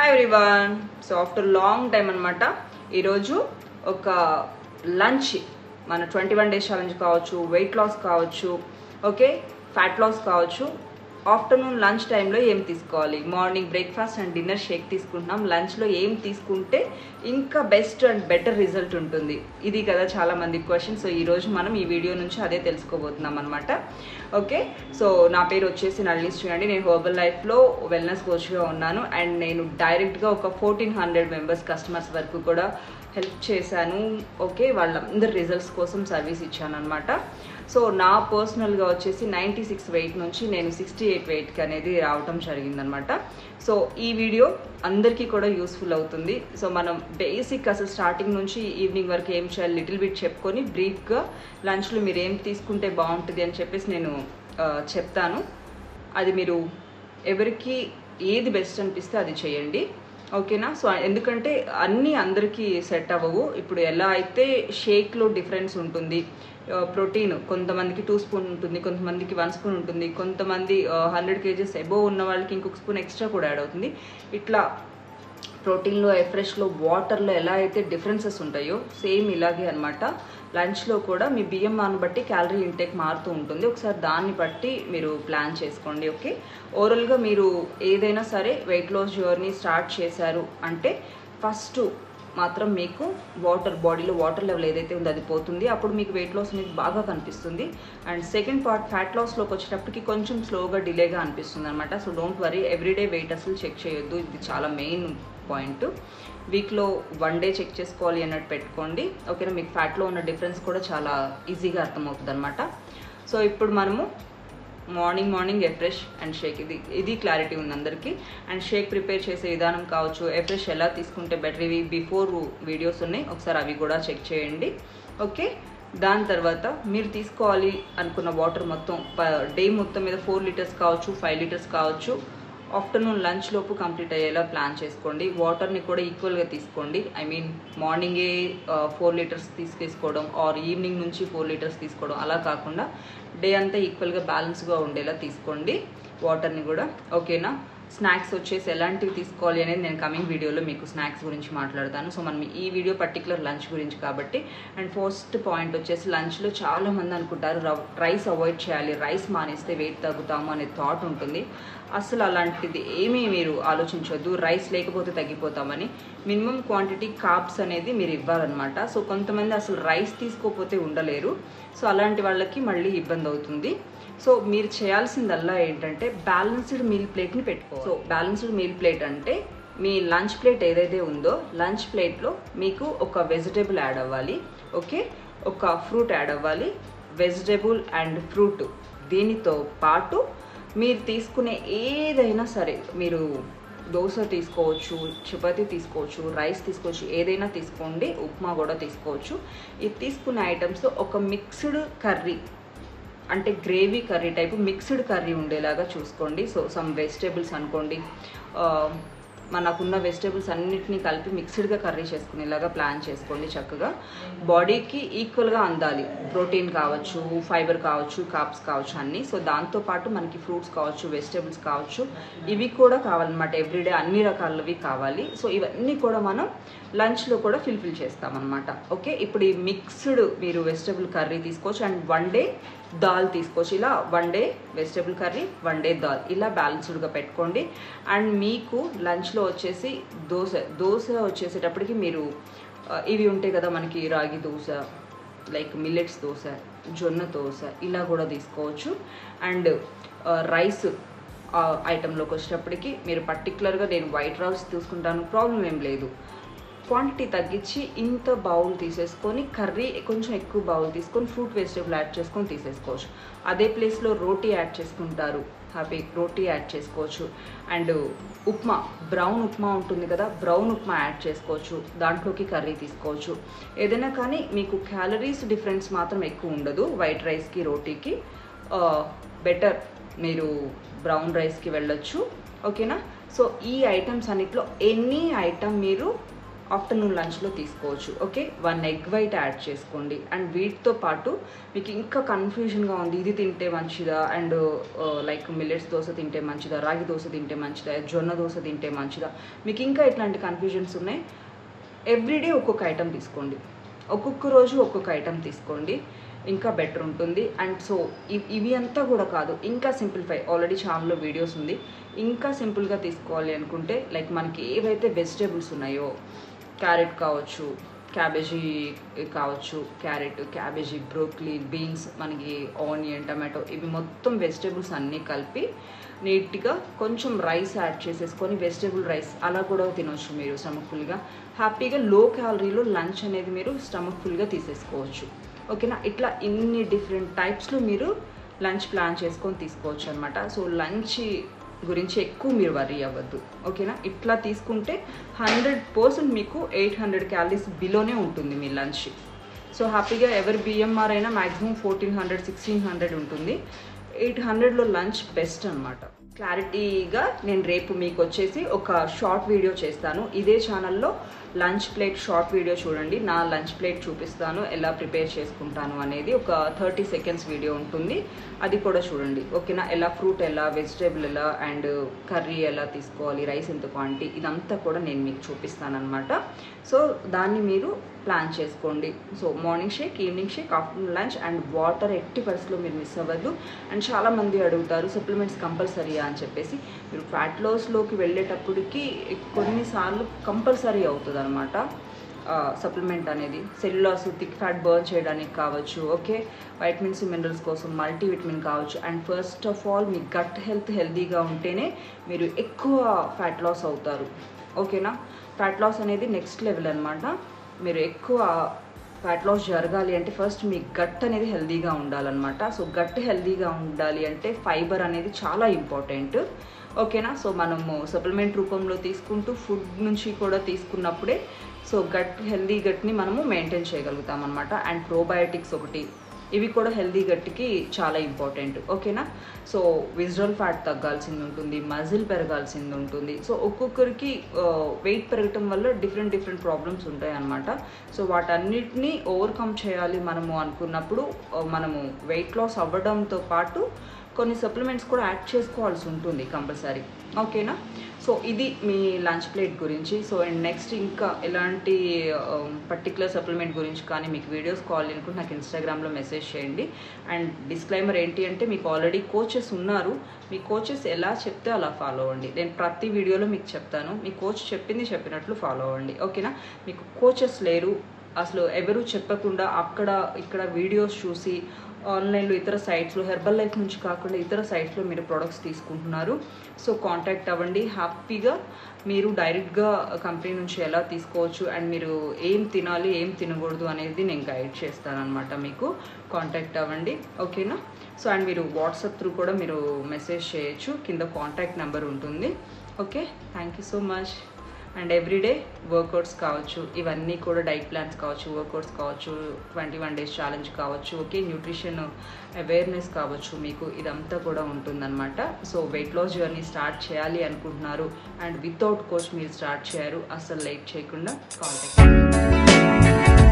Hi everyone so after long time అనమాట ఈరోజు ఒక లంచ్ మన ట్వంటీ వన్ డేస్ ఛాలెంజ్ కావచ్చు వెయిట్ లాస్ కావచ్చు ఓకే ఫ్యాట్ లాస్ కావచ్చు ఆఫ్టర్నూన్ లంచ్ టైంలో ఏం తీసుకోవాలి? Morning breakfast and dinner shake తీసుకుంటున్నాం. లంచ్లో ఏం తీసుకుంటే ఇంకా బెస్ట్ అండ్ బెటర్ రిజల్ట్ ఉంటుంది. ఇది కదా చాలామంది క్వశ్చన్. సో ఈరోజు మనం ఈ వీడియో నుంచి అదే తెలుసుకోబోతున్నాం అనమాట ఓకే? సో నా పేరు వచ్చేసి నళిని చూడండి నేను హోబల్ లైఫ్లో వెల్నెస్ కోచ్గా ఉన్నాను. అండ్ నేను డైరెక్ట్గా ఒక ఫోర్టీన్ హండ్రెడ్ మెంబర్స్ కస్టమర్స్ వరకు కూడా హెల్ప్ చేశాను. ఓకే? వాళ్ళందరి రిజల్ట్స్ కోసం సర్వీస్ ఇచ్చాను అనమాట సో నా పర్సనల్గా వచ్చేసి నైంటీ సిక్స్ వెయిట్ నుంచి నేను సిక్స్టీ ఎయిట్ వెయిట్కి అనేది రావటం జరిగిందనమాట. సో ఈ వీడియో అందరికీ కూడా యూస్ఫుల్ అవుతుంది. సో మనం బేసిక్ అసలు స్టార్టింగ్ నుంచి ఈవినింగ్ వరకు ఏం చేయాలి లిటిల్ బిట్ చెప్పుకొని బ్రీఫ్గా లంచ్లో మీరు ఏం తీసుకుంటే బాగుంటుంది అని చెప్పేసి నేను చెప్తాను. అది మీరు ఎవరికి ఏది బెస్ట్ అనిపిస్తే అది చేయండి. ఓకేనా? సో ఎందుకంటే అన్నీ అందరికీ సెట్ అవ్వవు. ఇప్పుడు ఎలా అయితే షేక్లో డిఫరెన్స్ ఉంటుంది ప్రోటీన్ కొంతమందికి టూ స్పూన్ ఉంటుంది కొంతమందికి వన్ స్పూన్ ఉంటుంది కొంతమంది హండ్రెడ్ కేజెస్ ఎబోవ్ ఉన్న వాళ్ళకి ఇంకొక స్పూన్ ఎక్స్ట్రా కూడా యాడ్ అవుతుంది. ఇట్లా ప్రోటీన్లో ఎఫ్రెష్లో వాటర్లో ఎలా అయితే డిఫరెన్సెస్ ఉంటాయో సేమ్ ఇలాగే అనమాట లంచ్లో కూడా మీ బియ్యం మాను బట్టి క్యాలరీ ఇంటేక్ మారుతూ ఉంటుంది. ఒకసారి దాన్ని బట్టి మీరు ప్లాన్ చేసుకోండి ఓకే? ఓవరాల్గా మీరు ఏదైనా సరే వెయిట్ లాస్ జర్నీ స్టార్ట్ చేశారు అంటే ఫస్ట్ మాత్రం మీకు వాటర్ బాడీలో వాటర్ లెవెల్ ఏదైతే ఉందో అది పోతుంది. అప్పుడు మీకు వెయిట్ లాస్ అనేది బాగా కనిపిస్తుంది. అండ్ సెకండ్ పార్ట్ ఫ్యాట్ లాస్లోకి వచ్చేటప్పటికి కొంచెం స్లోగా డిలేగా అనిపిస్తుంది అనమాట so don't worry everyday weight అసలు చెక్ చేయొద్దు. ఇది చాలా మెయిన్ పాయింట్ వీక్లో వన్ డే చెక్ చేసుకోవాలి అన్నట్టు పెట్టుకోండి. ఓకేనా? మీకు ఫ్యాట్లో ఉన్న డిఫరెన్స్ కూడా చాలా ఈజీగా అర్థమవుతుంది అనమాట సో ఇప్పుడు మనము morning morning afresh and shake. ఇది ఇది క్లారిటీ ఉంది అందరికీ. అండ్ షేక్ ప్రిపేర్ చేసే విధానం కావచ్చు ఎఫ్రెష్ ఎలా తీసుకుంటే బెటర్ ఇవి బిఫోర్ వీడియోస్ ఉన్నాయి. ఒకసారి అవి కూడా చెక్ చేయండి. ఓకే? దాని తర్వాత మీరు తీసుకోవాలి అనుకున్న వాటర్ మొత్తం డే మొత్తం మీద ఫోర్ లీటర్స్ కావచ్చు ఫైవ్ లీటర్స్ కావచ్చు ఆఫ్టర్నూన్ లంచ్ లోపు కంప్లీట్ అయ్యేలా ప్లాన్ చేసుకోండి. వాటర్ని కూడా ఈక్వల్గా తీసుకోండి. ఐ మీన్ మార్నింగే ఫోర్ లీటర్స్ తీసుకేసుకోవడం ఆర్ ఈవినింగ్ నుంచి ఫోర్ లీటర్స్ తీసుకోవడం అలా కాకుండా డే అంతా ఈక్వల్గా బ్యాలెన్స్గా ఉండేలా తీసుకోండి. వాటర్ని కూడా. ఓకేనా స్నాక్స్ వచ్చేసి ఎలాంటివి తీసుకోవాలి అనేది నేను కమింగ్ వీడియోలో మీకు స్నాక్స్ గురించి మాట్లాడతాను. సో మనం ఈ వీడియో పర్టికులర్ లంచ్ గురించి కాబట్టి అండ్ ఫస్ట్ పాయింట్ వచ్చేసి లంచ్లో చాలా మంది అనుకుంటారు రైస్ అవాయిడ్ చేయాలి రైస్ మానేస్తే వెయిట్ తగ్గుతాము అనే థాట్ ఉంటుంది. అసలు అలాంటిది ఏమీ మీరు ఆలోచించవద్దు రైస్ లేకపోతే తగ్గిపోతామని. మినిమం క్వాంటిటీ కాప్స్ అనేది మీరు ఇవ్వాలన్నమాట. సో కొంతమంది అసలు రైస్ తీసుకోకపోతే ఉండలేరు. సో అలాంటి వాళ్ళకి మళ్ళీ ఇబ్బంది అవుతుంది. సో మీరు చేయాల్సిందల్లా ఏంటంటే బ్యాలెన్స్డ్ మీల్ ప్లేట్ని పెట్టుకో సో బ్యాలెన్స్డ్ మీల్ ప్లేట్ అంటే మీ లంచ్ ప్లేట్ ఏదైతే ఉందో లంచ్ ప్లేట్లో మీకు ఒక వెజిటేబుల్ యాడ్ అవ్వాలి. ఓకే? ఒక ఫ్రూట్ యాడ్ అవ్వాలి. వెజిటేబుల్ అండ్ ఫ్రూట్ దీనితో పాటు మీరు తీసుకునే ఏదైనా సరే మీరు దోశ తీసుకోవచ్చు చపాతీ తీసుకోవచ్చు రైస్ తీసుకోవచ్చు ఏదైనా తీసుకోండి ఉప్మా కూడా తీసుకోవచ్చు. ఇది తీసుకునే ఐటమ్స్లో ఒక మిక్స్డ్ కర్రీ అంటే gravy curry type mixed curry ఉండేలాగా చూసుకోండి. సో సమ్ వెజిటేబుల్స్ అనుకోండి. మనకున్న వెజిటేబుల్స్ అన్నిటినీ కలిపి మిక్స్డ్గా కర్రీ చేసుకునేలాగా ప్లాన్ చేసుకోండి చక్కగా. బాడీకి ఈక్వల్గా అందాలి. ప్రోటీన్ కావచ్చు ఫైబర్ కావచ్చు కాప్స్ కావచ్చు అన్నీ. సో దాంతోపాటు మనకి ఫ్రూట్స్ కావచ్చు వెజిటేబుల్స్ కావచ్చు ఇవి కూడా కావాలన్నమాట. ఎవ్రీడే అన్ని రకాలవి కావాలి. సో ఇవన్నీ కూడా మనం లంచ్లో కూడా ఫిల్ఫిల్ చేస్తామన్నమాట. ఓకే? ఇప్పుడు ఈ మిక్స్డ్ మీరు వెజిటేబుల్ కర్రీ తీసుకోవచ్చు. అండ్ వన్ డే దాల్ తీసుకోవచ్చు. ఇలా one day vegetable curry one day dal. ఇలా బ్యాలెన్స్డ్గా పెట్టుకోండి. అండ్ మీకు లంచ్లో వచ్చేసి దోశ దోశ వచ్చేసేటప్పటికి మీరు ఇవి ఉంటాయి కదా మనకి రాగి దోశ లైక్ మిల్లెట్స్ దోశ జొన్న దోశ ఇలా కూడా తీసుకోవచ్చు. అండ్ రైస్ ఐటెంలోకి వచ్చేటప్పటికి మీరు పర్టికులర్గా నేను వైట్ రైస్ తీసుకుంటాను ప్రాబ్లం ఏం లేదు. క్వాంటిటీ తగ్గించి ఇంత బౌల్ తీసేసుకొని కర్రీ కొంచెం ఎక్కువ బౌల్ తీసుకొని ఫ్రూట్ వెజిటేబుల్ యాడ్ చేసుకొని తీసేసుకోవచ్చు. అదే ప్లేస్లో రోటీ యాడ్ చేసుకుంటారు. హ్యాపీ రోటీ యాడ్ చేసుకోవచ్చు. అండ్ ఉప్మా బ్రౌన్ ఉప్మా ఉంటుంది కదా బ్రౌన్ ఉప్మా యాడ్ చేసుకోవచ్చు. దాంట్లోకి కర్రీ తీసుకోవచ్చు. ఏదైనా కానీ మీకు క్యాలరీస్ డిఫరెన్స్ మాత్రం ఎక్కువ ఉండదు. వైట్ రైస్కి రోటీకి బెటర్ మీరు బ్రౌన్ రైస్కి వెళ్ళొచ్చు. ఓకేనా? సో ఈ ఐటమ్స్ అన్నిట్లో ఎనీ ఐటమ్ మీరు ఆఫ్టర్నూన్ లంచ్లో తీసుకోవచ్చు. Okay? One egg white add చేసుకోండి. అండ్ వీటితో పాటు మీకు ఇంకా కన్ఫ్యూజన్గా ఉంది. ఇది తింటే మంచిదా? అండ్ లైక్ మిల్లెట్స్ దోశ తింటే మంచిదా? రాగి దోశ తింటే మంచిదా? జొన్న దోశ తింటే మంచిదా? మీకు ఇంకా ఇట్లాంటి కన్ఫ్యూజన్స్ ఉన్నాయి. ఎవ్రీడే ఒక్కొక్క ఐటెం తీసుకోండి. ఒక్కొక్క రోజు ఒక్కొక్క ఐటెం తీసుకోండి. ఇంకా బెటర్ ఉంటుంది. అండ్ సో ఇవి అంతా కూడా కాదు. ఇంకా సింప్లిఫై. ఆల్రెడీ ఛానల్లో వీడియోస్ ఉంది. ఇంకా సింపుల్గా తీసుకోవాలి అనుకుంటే లైక్ మనకి ఏవైతే వెజిటేబుల్స్ ఉన్నాయో క్యారెట్ కావచ్చు క్యాబేజీ కావచ్చు క్యారెట్ క్యాబేజీ బ్రోక్లీ బీన్స్ మనకి ఆనియన్ టమాటో ఇవి మొత్తం వెజిటేబుల్స్ అన్నీ కలిపి నీట్గా కొంచెం రైస్ యాడ్ చేసేసుకొని వెజిటేబుల్ రైస్ అలా కూడా తినొచ్చు మీరు స్టమక్ ఫుల్గా హ్యాపీగా లో క్యాలరీలో లంచ్ అనేది మీరు స్టమక్ ఫుల్గా తీసేసుకోవచ్చు. ఓకేనా? ఇట్లా ఇన్ని డిఫరెంట్ టైప్స్లో మీరు లంచ్ ప్లాన్ చేసుకొని తీసుకోవచ్చు అనమాట సో లంచ్ గురించి ఎక్కువ మీరు వరీ అవ్వద్దు. ఓకేనా? ఇట్లా తీసుకుంటే హండ్రెడ్ పర్సెంట్ మీకు ఎయిట్ హండ్రెడ్ క్యాలరీస్ బిలోనే ఉంటుంది మీ లంచ్ సో హ్యాపీగా ఎవరి బిఎంఆర్ అయినా maximum fourteen hundred sixteen hundred ఉంటుంది. ఎయిట్ హండ్రెడ్లో లంచ్ బెస్ట్ అనమాట క్లారిటీగా నేను రేపు మీకు వచ్చేసి ఒక షార్ట్ వీడియో చేస్తాను. ఇదే ఛానల్లో లంచ్ ప్లేట్ షార్ట్ వీడియో చూడండి. నా లంచ్ ప్లేట్ చూపిస్తాను ఎలా ప్రిపేర్ చేసుకుంటాను అనేది ఒక థర్టీ సెకండ్స్ వీడియో ఉంటుంది. అది కూడా చూడండి. ఓకేనా? ఎలా ఫ్రూట్ ఎలా వెజిటేబుల్ ఎలా అండ్ కర్రీ ఎలా తీసుకోవాలి రైస్ ఎంత క్వాంటిటీ ఇదంతా కూడా నేను మీకు చూపిస్తాను అనమాట సో దాన్ని మీరు ప్లాన్ చేసుకోండి. So morning shake evening shake afternoon lunch and water ఎట్టి పరిస్థితుల్లో మీరు మిస్ అవ్వద్దు. అండ్ చాలామంది అడుగుతారు సప్లిమెంట్స్ కంపల్సరీయా అని చెప్పేసి మీరు ఫ్యాట్ లాస్లోకి వెళ్ళేటప్పటికి కొన్నిసార్లు కంపల్సరీ అవుతుంది అనమాట సప్లిమెంట్ అనేది. సెల్యులాస్ థిక్ ఫ్యాట్ బర్న్ చేయడానికి కావచ్చు ఓకే వైటమిన్స్ మినరల్స్ కోసం మల్టీవిటమిన్ కావచ్చు. అండ్ ఫస్ట్ ఆఫ్ ఆల్ మీ గట్ హెల్త్ హెల్దీగా ఉంటేనే మీరు ఎక్కువ ఫ్యాట్ లాస్ అవుతారు. ఓకేనా ఫ్యాట్ లాస్ అనేది నెక్స్ట్ లెవెల్ అనమాట మీరు ఎక్కువ ఫ్యాట్ లాస్ జరగాలి అంటే ఫస్ట్ మీ గట్ అనేది హెల్దీగా ఉండాలన్నమాట. సో గట్ హెల్దీగా ఉండాలి అంటే ఫైబర్ అనేది చాలా ఇంపార్టెంట్ ఓకేనా సో మనము సప్లిమెంట్ రూపంలో తీసుకుంటూ ఫుడ్ నుంచి కూడా తీసుకున్నప్పుడే సో గట్ హెల్దీ గట్ని మనము మెయింటైన్ చేయగలుగుతాం అనమాట అండ్ ప్రోబయోటిక్స్ ఒకటి ఇవి కూడా హెల్దీ గట్టికి చాలా ఇంపార్టెంట్ ఓకేనా? సో విజువల్ ఫ్యాట్ తగ్గాల్సింది ఉంటుంది మజిల్ పెరగాల్సింది ఉంటుంది. సో ఒక్కొక్కరికి వెయిట్ పెరగటం వల్ల డిఫరెంట్ డిఫరెంట్ ప్రాబ్లమ్స్ ఉంటాయి అన్నమాట సో వాటన్నిటిని ఓవర్కమ్ చేయాలి మనము అనుకున్నప్పుడు మనము వెయిట్ లాస్ అవ్వడంతో పాటు కొన్ని సప్లిమెంట్స్ కూడా యాడ్ చేసుకోవాల్సి ఉంటుంది కంపల్సరీ. ఓకేనా? సో ఇది మీ లంచ్ ప్లేట్ గురించి. సో అండ్ నెక్స్ట్ ఇంకా ఎలాంటి um, పర్టికులర్ సప్లిమెంట్ గురించి కానీ మీకు వీడియోస్ కావాలి అనుకుంటే నాకు ఇన్స్టాగ్రామ్లో మెసేజ్ చేయండి. అండ్ డిస్క్లైమర్ ఏంటి అంటే మీకు ఆల్రెడీ కోచెస్ ఉన్నారు. మీ కోచెస్ ఎలా చెప్తే అలా ఫాలో అవ్వండి. నేను ప్రతి వీడియోలో మీకు చెప్తాను. మీ కోచ్ చెప్పింది చెప్పినట్లు ఫాలో అవ్వండి. ఓకేనా? మీకు కోచెస్ లేరు. అసలు ఎవరు చెప్పకుండా అక్కడ ఇక్కడ వీడియోస్ చూసి ఆన్లైన్లో ఇతర సైట్స్లో హెర్బల్ లైఫ్ నుంచి కాకుండా ఇతర సైట్స్లో మీరు ప్రొడక్ట్స్ తీసుకుంటున్నారు. సో కాంటాక్ట్ అవ్వండి. హ్యాపీగా మీరు డైరెక్ట్గా కంపెనీ నుంచి ఎలా తీసుకోవచ్చు అండ్ మీరు ఏం తినాలి ఏం తినకూడదు అనేది నేను గైడ్ చేస్తానమాట మీకు. కాంటాక్ట్ అవ్వండి. ఓకేనా? సో అండ్ మీరు వాట్సాప్ త్రూ కూడా మీరు మెసేజ్ చేయొచ్చు. కింద కాంటాక్ట్ నెంబర్ ఉంటుంది. Okay? Thank you so much. And everyday workouts కావచ్చు. ఇవన్నీ కూడా డైట్ ప్లాన్స్ కావచ్చు వర్కౌట్స్ కావచ్చు ట్వంటీ వన్ డేస్ ఛాలెంజ్ కావచ్చు. ఓకే న్యూట్రిషన్ అవేర్నెస్ కావచ్చు. మీకు ఇదంతా కూడా ఉంటుందన్నమాట. So weight loss journey start చేయాలి అనుకుంటున్నారు. అండ్ వితౌట్ కోచ్ మీరు స్టార్ట్ చేయరు. అస్సలు లైట్ చేయకుండా కాంటాక్ట్